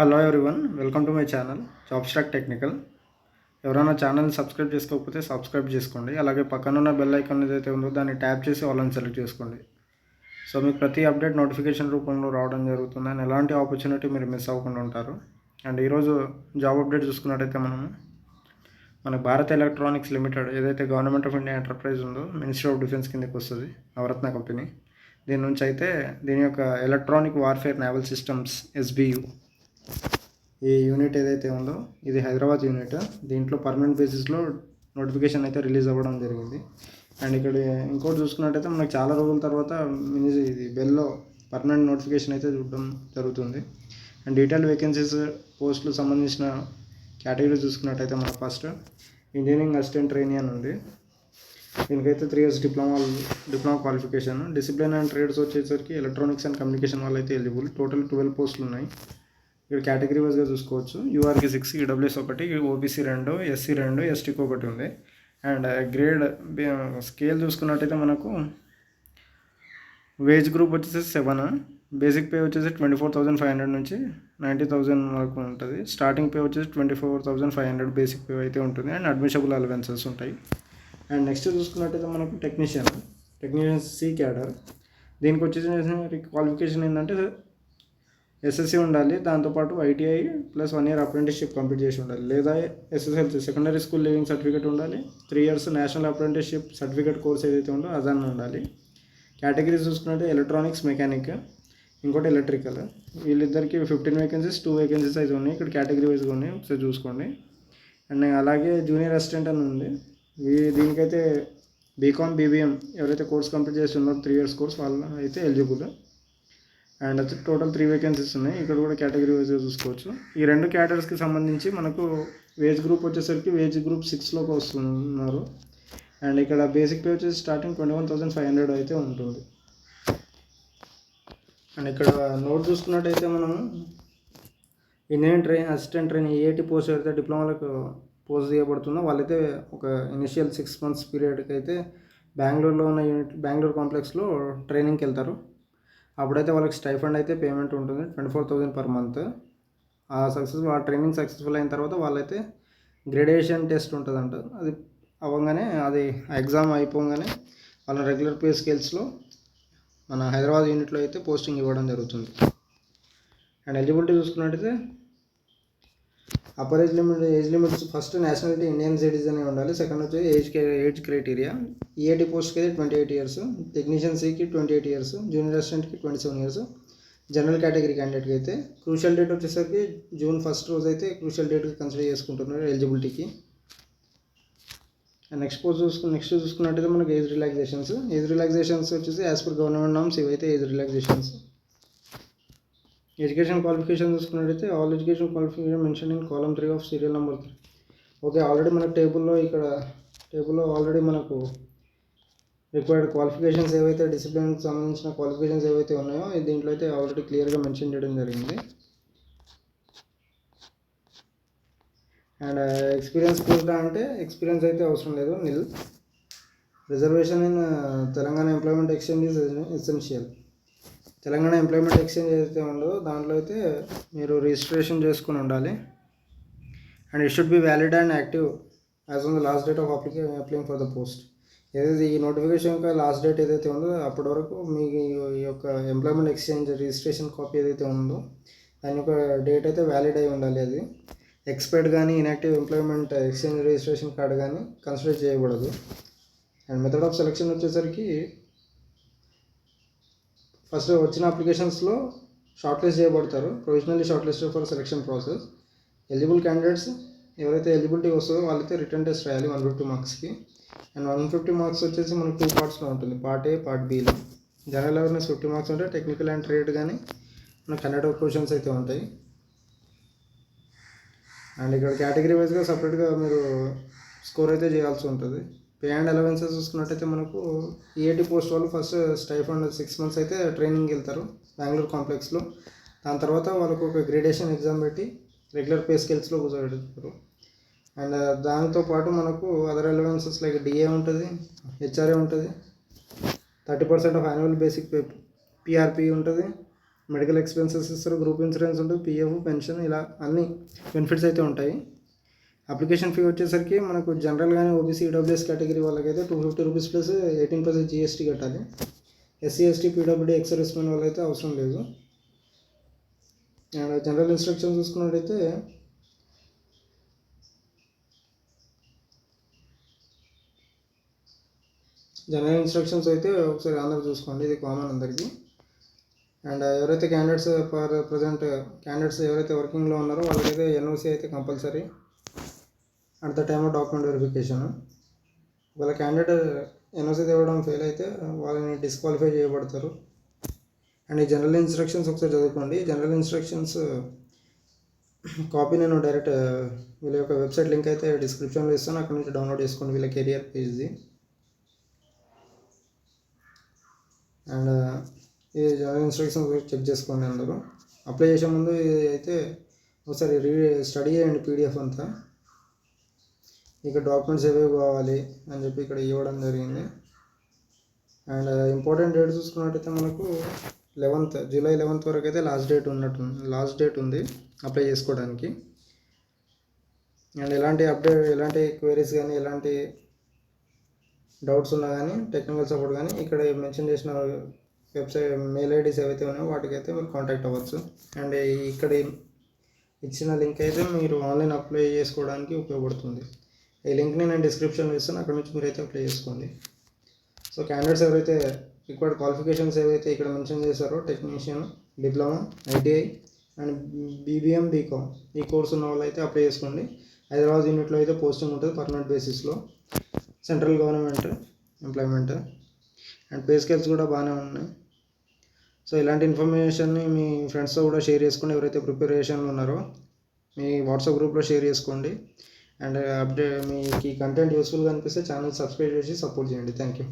Hello everyone welcome to my channel job stack technical ఎవరైనా ఛానల్ని subscribe చేసుకోకపోతే subscribe చేసుకోండి. అలాగే పక్కన ఉన్న బెల్ ఐకాన్ ఏదైతే ఉందో దాన్ని ట్యాప్ చేసి వాళ్ళని సెలెక్ట్ చేసుకోండి. సో మీకు ప్రతి అప్డేట్ నోటిఫికేషన్ రూపంలో రావడం జరుగుతుంది. అండ్ ఎలాంటి ఆపర్చునిటీ మీరు మిస్ అవ్వకుండా ఉంటారు. అండ్ ఈరోజు జాబ్ అప్డేట్ చూసుకున్నట్టయితే మనము మన భారత్ ఎలక్ట్రానిక్స్ లిమిటెడ్ ఏదైతే గవర్నమెంట్ ఆఫ్ ఇండియా ఎంటర్ప్రైజ్ ఉందో మినిస్ట్రీ ఆఫ్ డిఫెన్స్ కిందకి వస్తుంది నవరత్న కంపెనీ దీని నుంచి అయితే దీని యొక్క electronic warfare naval systems SBU ఈ యూనిట్ ఏదైతే ఉందో ఇది హైదరాబాద్ యూనిట్ దీంట్లో పర్మనెంట్ బేసిస్లో నోటిఫికేషన్ అయితే రిలీజ్ అవ్వడం జరిగింది. అండ్ ఇక్కడ ఇంకోటి చూసుకున్నట్టయితే మనకు చాలా రోజుల తర్వాత మిని ఇది బెల్లో పర్మనెంట్ నోటిఫికేషన్ అయితే చూడడం జరుగుతుంది. అండ్ డీటెయిల్ వేకెన్సీస్ పోస్టులు సంబంధించిన కేటగిరీ చూసుకున్నట్టయితే మనకు ఫస్ట్ ఇంజనీరింగ్ అసిస్టెంట్ ట్రైనీ అని ఉంది. దీనికైతే three years diploma diploma qualification discipline and trades వచ్చేసరికి ఎలక్ట్రానిక్స్ అండ్ కమ్యూనికేషన్ వాళ్ళు అయితే ఎలిజిబుల్ టోటల్ ట్వెల్వ్ పోస్టులు ఉన్నాయి ఇక్కడ కేటగిరీ వైజ్గా చూసుకోవచ్చు యూఆర్కి సిక్స్ ఈడబ్ల్యూఎస్ ఒకటి ఓబీసీ రెండు ఎస్సీ రెండు ఎస్టీకి ఒకటి ఉంది. And uh, grade scale uh, చూసుకున్నట్టయితే మనకు వేజ్ గ్రూప్ వచ్చేసి సెవెన్ బేసిక్ పే వచ్చేసి twenty four thousand five hundred నుంచి నైంటీ థౌసండ్ వరకు ఉంటుంది. స్టార్టింగ్ పే వచ్చేసి twenty four thousand five hundred basic pay అయితే ఉంటుంది. అండ్ అడ్మిషబుల్ అలవెన్సెస్ ఉంటాయి. అండ్ నెక్స్ట్ చూసుకున్నట్టయితే మనకు టెక్నీషియన్ టెక్నీషియన్ సి క్యాడర్ దీనికి వచ్చేసి క్వాలిఫికేషన్ ఏంటంటే ఎస్ఎస్సి ఉండాలి దాంతోపాటు ITI plus one year apprenticeship complete చేసి ఉండాలి. లేదా SSLC secondary school leaving certificate ఉండాలి three years national apprenticeship certificate course ఏదైతే ఉందో అదన్న ఉండాలి. కేటగిరీస్ చూసుకున్నట్టు ఎలక్ట్రానిక్స్ మెకానిక్ ఇంకోటి ఎలక్ట్రికల్. వీళ్ళిద్దరికి ఫిఫ్టీన్ వేకెన్సీస్ టూ వేకెన్సీస్ అయితే ఉన్నాయి. ఇక్కడ కేటగిరీ వైజ్గా ఉన్నాయి ఒకసారి చూసుకోండి. అండ్ అలాగే జూనియర్ అసిస్టెంట్ అని ఉంది. దీనికైతే బీకామ్ బీబీఎం ఎవరైతే కోర్స్ కంప్లీట్ చేసి ఉన్నారో త్రీ ఇయర్స్ కోర్స్ వాళ్ళు అయితే eligible. And total three vacancies ఉన్నాయి. ఇక్కడ కూడా కేటగిరీ వైజ్గా చూసుకోవచ్చు. ఈ రెండు క్యాటర్స్కి సంబంధించి మనకు వేజ్ గ్రూప్ వచ్చేసరికి వేజ్ గ్రూప్ సిక్స్లోకి వస్తున్నారు. అండ్ ఇక్కడ బేసిక్ పే వచ్చేసి starting twenty one thousand five hundred అయితే ఉంటుంది. అండ్ ఇక్కడ నోట్ చూసుకున్నట్టయితే మనము Indian train assistant train AIT post అయితే డిప్లొమాలకు పోస్ట్ చేయబడుతుందో వాళ్ళైతే ఒక ఇనిషియల్ సిక్స్ మంత్స్ పీరియడ్కి అయితే బెంగళూరులో ఉన్న యూనిట్ బెంగళూరు కాంప్లెక్స్లో ట్రైనింగ్కి వెళ్తారు. అప్పుడైతే వాళ్ళకి స్టైఫండ్ అయితే పేమెంట్ ఉంటుంది twenty four thousand per month. ఆ సక్సెస్ ఆ ట్రైనింగ్ సక్సెస్ఫుల్ అయిన తర్వాత వాళ్ళైతే గ్రేడేషన్ టెస్ట్ ఉంటుందంట. అది అవ్వగానే అది ఎగ్జామ్ అయిపోగానే వాళ్ళ రెగ్యులర్ పే స్కేల్స్లో మన హైదరాబాద్ యూనిట్లో అయితే పోస్టింగ్ ఇవ్వడం జరుగుతుంది. అండ్ ఎలిజిబిలిటీ చూసుకున్నట్టయితే upper age limit age limits first nationality Indian citizen అయి ఉండాలి. సెకండ్ వచ్చి ఏజ్ ఏజ్ క్రైటీరియా ఈఏటి పోస్ట్కి అయితే ట్వంటీ ఎయిట్ ఇయర్స్ టెక్నీషియన్ సికి twenty eight years junior అసిస్టెంట్కి twenty seven years general category క్యాండిడేట్కి అయితే క్రూషియల్ డేట్ వచ్చేసరికి June first రోజు అయితే క్రూషియల్ డేట్కి కన్సిడర్ చేసుకుంటున్నారు ఎలిజిబిలిటీకి నెక్స్ట్ పోస్ట్ చూసుకుని నెక్స్ట్ చూసుకున్నట్టయితే మనకి ఏజ్ రిలాక్సేషన్స్ ఏజ్ రిలాక్సేషన్స్ వచ్చేసి యాజ్ పర్ గవర్నమెంట్ నామ్స్ ఇవైతే ఏజ్ రిలాక్సేషన్స్ ఎడ్యుకేషన్ క్వాలిఫికేషన్ చూసుకున్నట్టయితే all education qualification mention in column three of serial number three okay already మనకు టేబుల్లో ఇక్కడ టేబుల్లో ఆల్రెడీ మనకు రిక్వైర్డ్ క్వాలిఫికేషన్స్ ఏవైతే డిసిప్లిన్కి సంబంధించిన క్వాలిఫికేషన్స్ ఏవైతే ఉన్నాయో దీంట్లో అయితే ఆల్రెడీ క్లియర్గా మెన్షన్ చేయడం జరిగింది. అండ్ ఎక్స్పీరియన్స్ కూడా అంటే ఎక్స్పీరియన్స్ అయితే అవసరం లేదు nil reservation in Telangana employment exchange is essential Telangana employment exchange ఏదైతే ఉందో దాంట్లో అయితే మీరు రిజిస్ట్రేషన్ చేసుకుని ఉండాలి. And it should be valid and active as on the last date of application applying for the post ఏదైతే ఈ నోటిఫికేషన్ యొక్క లాస్ట్ డేట్ ఏదైతే ఉందో అప్పటి వరకు మీ ఈ యొక్క ఎంప్లాయ్మెంట్ ఎక్స్చేంజ్ రిజిస్ట్రేషన్ కాపీ ఏదైతే ఉందో దాని యొక్క డేట్ అయితే వ్యాలిడ్ అయి ఉండాలి అది. ఎక్స్పైర్డ్ కానీ inactive employment exchange registration card కానీ కన్సిడర్ చేయకూడదు. అండ్ మెథడ్ ఆఫ్ సెలెక్షన్ వచ్చేసరికి ఫస్ట్ వచ్చిన అప్లికేషన్స్లో షార్ట్ లిస్ట్ చేయబడతారు. Provisionally shortlist for selection process. Eligible candidates ఎవరైతే ఎలిజిబిలిటీ వస్తుందో వాళ్ళైతే రిటర్న్ టెస్ట్ రాయాలి వన్ ఫిఫ్టీ మార్క్స్కి. అండ్ వన్ ఫిఫ్టీ మార్క్స్ వచ్చేసి మనకు టూ పార్ట్స్లో ఉంటుంది. పార్ట్ ఏ పార్ట్ బీలో జనరల్ అవేర్నెస్ ఫిఫ్టీ మార్క్స్ ఉంటాయి టెక్నికల్ అండ్ ట్రేడ్ కానీ మనకు హండ్రెడ్ క్వశ్చన్స్ అయితే ఉంటాయి. అండ్ ఇక్కడ కేటగిరీ వైజ్గా సపరేట్గా మీరు స్కోర్ అయితే చేయాల్సి ఉంటుంది. పే అండ్ అలవెన్సెస్ చూసుకున్నట్టయితే మనకు ఏటీ పోస్ట్ వాళ్ళు ఫస్ట్ స్టైఫండ్ సిక్స్ మంత్స్ అయితే ట్రైనింగ్ వెళ్తారు బెంగళూరు కాంప్లెక్స్లో దాని తర్వాత వాళ్ళకు ఒక గ్రేడేషన్ ఎగ్జామ్ పెట్టి రెగ్యులర్ పే స్కేల్స్లో కూర్చోబెడతారు. అండ్ uh, దానితో పాటు మనకు అదర్ అలవెన్సెస్ లైక్ డిఏ ఉంటుంది హెచ్ఆర్ఏ ఉంటుంది thirty percent of annual basic pay PRP ఉంటుంది మెడికల్ ఎక్స్పెన్సెస్ ఇస్తారు గ్రూప్ ఇన్సూరెన్స్ ఉంటుంది పిఎఫ్ పెన్షన్ ఇలా అన్ని బెనిఫిట్స్ అయితే ఉంటాయి. అప్లికేషన్ ఫీ వచ్చేసరికి మనకు జనరల్గానే ఓబీసీ ఈడబ్ల్యూఎస్ కేటగిరీ వాళ్ళకైతే two fifty rupees plus eighteen percent GST కట్టాలి. SC ST PWD ex men వాళ్ళైతే అవసరం లేదు. అండ్ జనరల్ ఇన్స్ట్రక్షన్ చూసుకున్నట్టయితే జనరల్ ఇన్స్ట్రక్షన్స్ అయితే ఒకసారి అందరూ చూసుకోండి ఇది కామన్ అందరికీ. అండ్ ఎవరైతే క్యాండిడేట్స్ ఫర్ ప్రజెంట్ క్యాండిడేట్స్ ఎవరైతే వర్కింగ్లో ఉన్నారో వాళ్ళకైతే ఎన్ఓసి అయితే compulsory at the time of document verification వాళ్ళ క్యాండిడేట్ ఎన్ఓసి తేవడం ఫెయిల్ అయితే వాళ్ళని డిస్క్వాలిఫై చేయబడతారు. అండ్ ఈ జనరల్ ఇన్స్ట్రక్షన్స్ ఒకసారి చదువుకోండి. జనరల్ ఇన్స్ట్రక్షన్స్ కాపీ నేను డైరెక్ట్ వీళ్ళ యొక్క వెబ్సైట్ లింక్ అయితే డిస్క్రిప్షన్లో ఇస్తాను. అక్కడ నుంచి డౌన్లోడ్ చేసుకోండి వీళ్ళ కెరియర్ పేజ్ది అండ్ ఇది జనరల్ ఇన్స్ట్రక్షన్స్ చెక్ చేసుకోండి అందరూ. అప్లై చేసే ముందు ఇది అయితే ఒకసారి రీ స్టడీ చేయండి పీడిఎఫ్ అంతా. ఇక డాక్యుమెంట్స్ ఏవేవి కావాలి అని చెప్పి ఇక్కడ ఇవ్వడం జరిగింది. అండ్ ఇంపార్టెంట్ డేట్ చూసుకున్నట్టయితే మనకు లెవెన్త్ జూలై లెవెన్త్ వరకు అయితే లాస్ట్ డేట్ ఉన్నట్టు లాస్ట్ డేట్ ఉంది అప్లై చేసుకోవడానికి. అండ్ ఎలాంటి అప్డేట్ ఎలాంటి క్వైరీస్ కానీ ఎలాంటి డౌట్స్ ఉన్నా కానీ టెక్నికల్ సపోర్ట్ కానీ ఇక్కడ మెన్షన్ చేసిన వెబ్సైట్ మెయిల్ ఐడీస్ ఏవైతే ఉన్నాయో వాటికైతే మీరు కాంటాక్ట్ అవ్వచ్చు. అండ్ ఇక్కడ ఇచ్చిన లింక్ అయితే మీరు ఆన్లైన్ అప్లై చేసుకోవడానికి ఉపయోగపడుతుంది. ఈ లింక్ని నేను డిస్క్రిప్షన్లో ఇస్తాను అక్కడ నుంచి మీరైతే అప్లై చేసుకోండి. సో క్యాండిడేట్స్ ఎవరైతే రిక్వైర్డ్ క్వాలిఫికేషన్స్ ఏవైతే ఇక్కడ మెన్షన్ చేశారో technician diploma ITI and BBM BCom ఈ కోర్స్ ఉన్న వాళ్ళు అయితే అప్లై చేసుకోండి. హైదరాబాద్ యూనిట్లో అయితే పోస్టింగ్ ఉంటుంది పర్మనెంట్ బేసిస్లో central government employment and pay scales కూడా బాగానే ఉన్నాయి. సో ఇలాంటి ఇన్ఫర్మేషన్ని మీ ఫ్రెండ్స్తో కూడా షేర్ చేసుకోండి ఎవరైతే ప్రిపరేషన్లో ఉన్నారో మీ వాట్సాప్ గ్రూప్లో షేర్ చేసుకోండి. అండ్ అప్డేట్ మీకు ఈ కంటెంట్ యూస్ఫుల్గా అనిపిస్తే ఛానల్ సబ్స్క్రైబ్ చేసి సపోర్ట్ చేయండి. Thank you